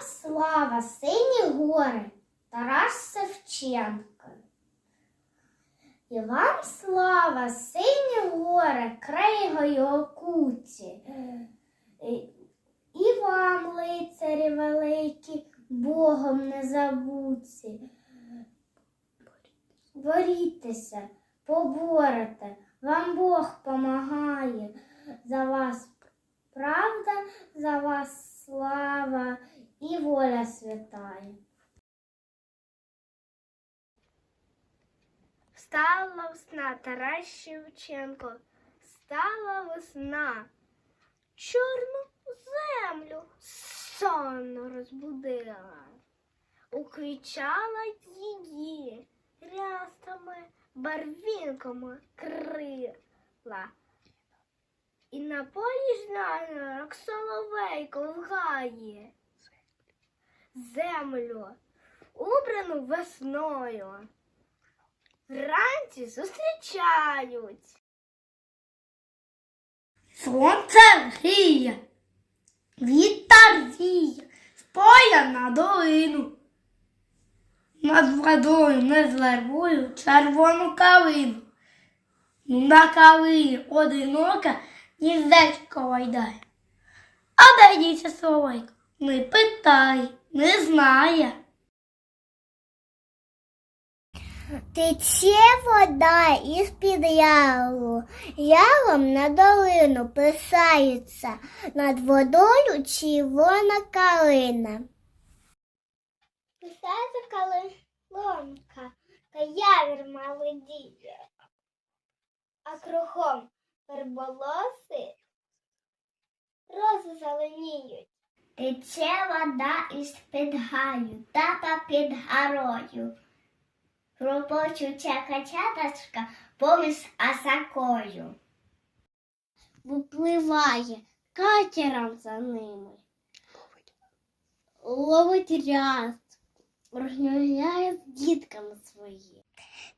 слава, сині гори, Тарас Шевченко. І вам слава, сині гори, кригою окуті. І- вам, лицарі великі, Богом не забудьте. Борітеся, поборете, вам Бог помагає. За вас правда, за вас слава і воля святая. Стала весна Тарас Шевченко, стала весна, чорну землю сонно розбудила, укричала її рястами, барвінками крила. І на полі знаю, як соловейко лгає землю, убрану весною. Вранці зустрічають. Сонце гріє, вітер віє, з поля на долину. Над водою не звербую червону калину. На калині одинока гніздечко вайдає. А де діться соловейко? Не питай, не знає. Тече вода із-під яру, яром на долину писається, над водою червона калина. Писається калинонка, та явір молодіє, а кругом перболоси рози зеленіють. Тече вода із-під гаю, тата під горою. Робочуча качаточка поміж асакою. Випливає катером за ними. Ловить ряст, розмовляє з дітками своїми.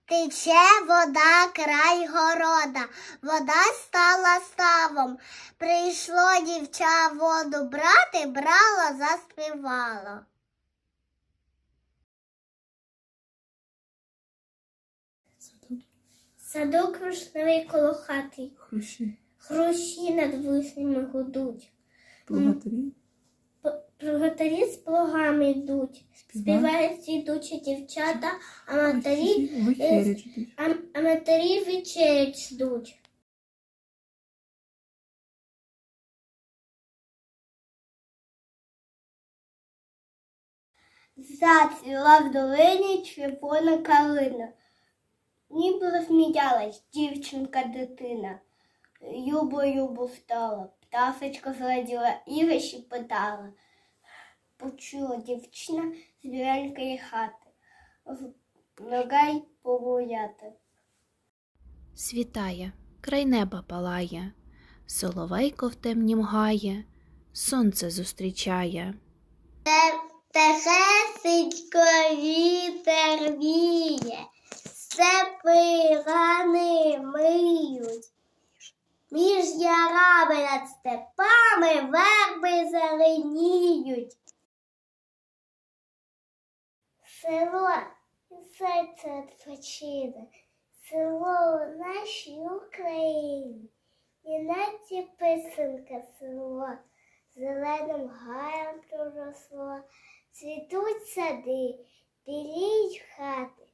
Тече вода край города, вода стала ставом. Прийшло дівча воду брати, брала, заспівала. Садок рушневий коло хати, Хрущі, хрущі над вишнями гудуть. плугатарі, П- Приготарі з плугами йдуть, співають ідучі дівчата, а матері, а, а матері вечерять ждуть. Зацвіла в долині червона калина. Ніби розміялась дівчинка дитина. Юбо-юбо стала, птасочка зраділа і щепетала. Почула дівчина з біленької хати. Ногай погуляти. Світає, край неба палає, соловейко в темнім гає, сонце зустрічає. Тихесенько вітер віє, степи рани миють. Між ярами над степами верби зеленіють. Село серце відпочине, село у нашій Україні. І наці писанка село, зеленим гаєм проросло, цвітуть сади, біліють хати,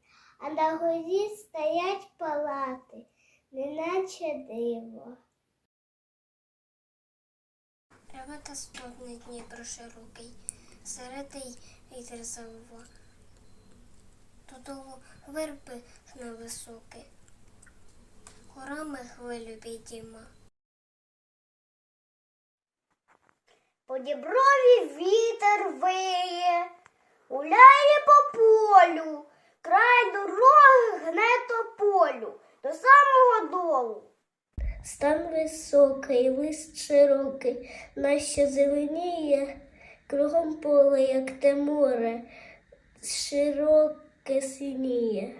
а на горі стоять палати, неначе диво. Ревета стогне Дніпро широкий, середий вітер завива. Додолу верби гне високий, горами хвилю підійма. По діброві вітер виє, гуляє по полю, край дороги гне тополю до самого долу. Стан високий, лист широкий, нащо зеленіє, кругом поле, як те море, широке синіє.